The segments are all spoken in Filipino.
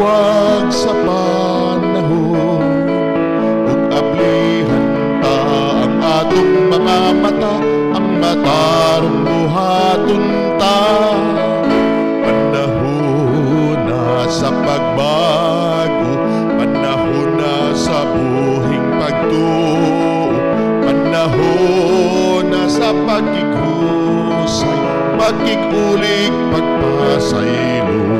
Huwag sa panahon Kung ablihan ta ang atong mga mata Ang matarong buhaton ta. Panahon na sa pagbago Panahon na sa buhing pagtuo Panahon na sa pagkikusay Pagkikulik, pagpasaylo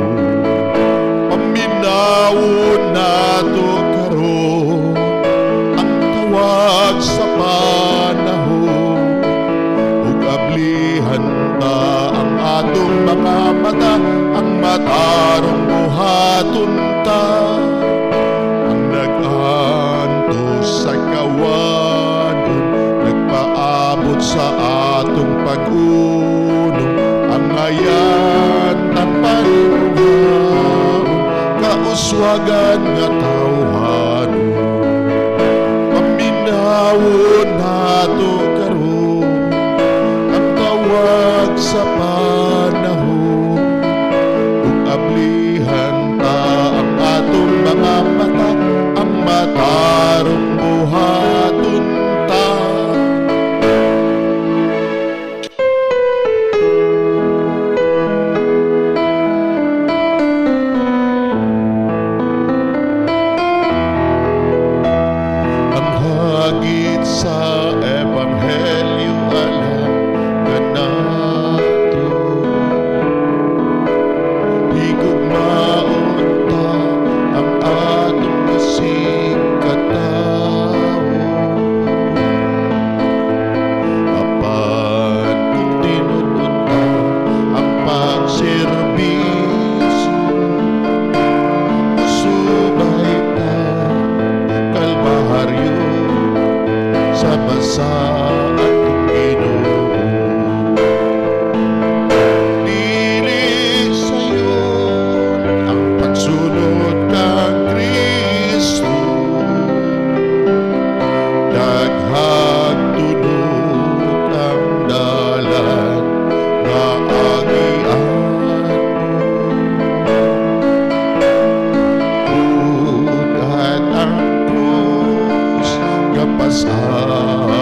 panahon na karon ang tawag sa panahon. Ug ablihan ta ang atong mga mata ang matarong buhaton ta. Ang nag-anto sa kawadon nagpaabot sa atong pag-unom. Ang ayaw agad na tawhan. Paminawon nato karon. Ang tawag sa saw nossas.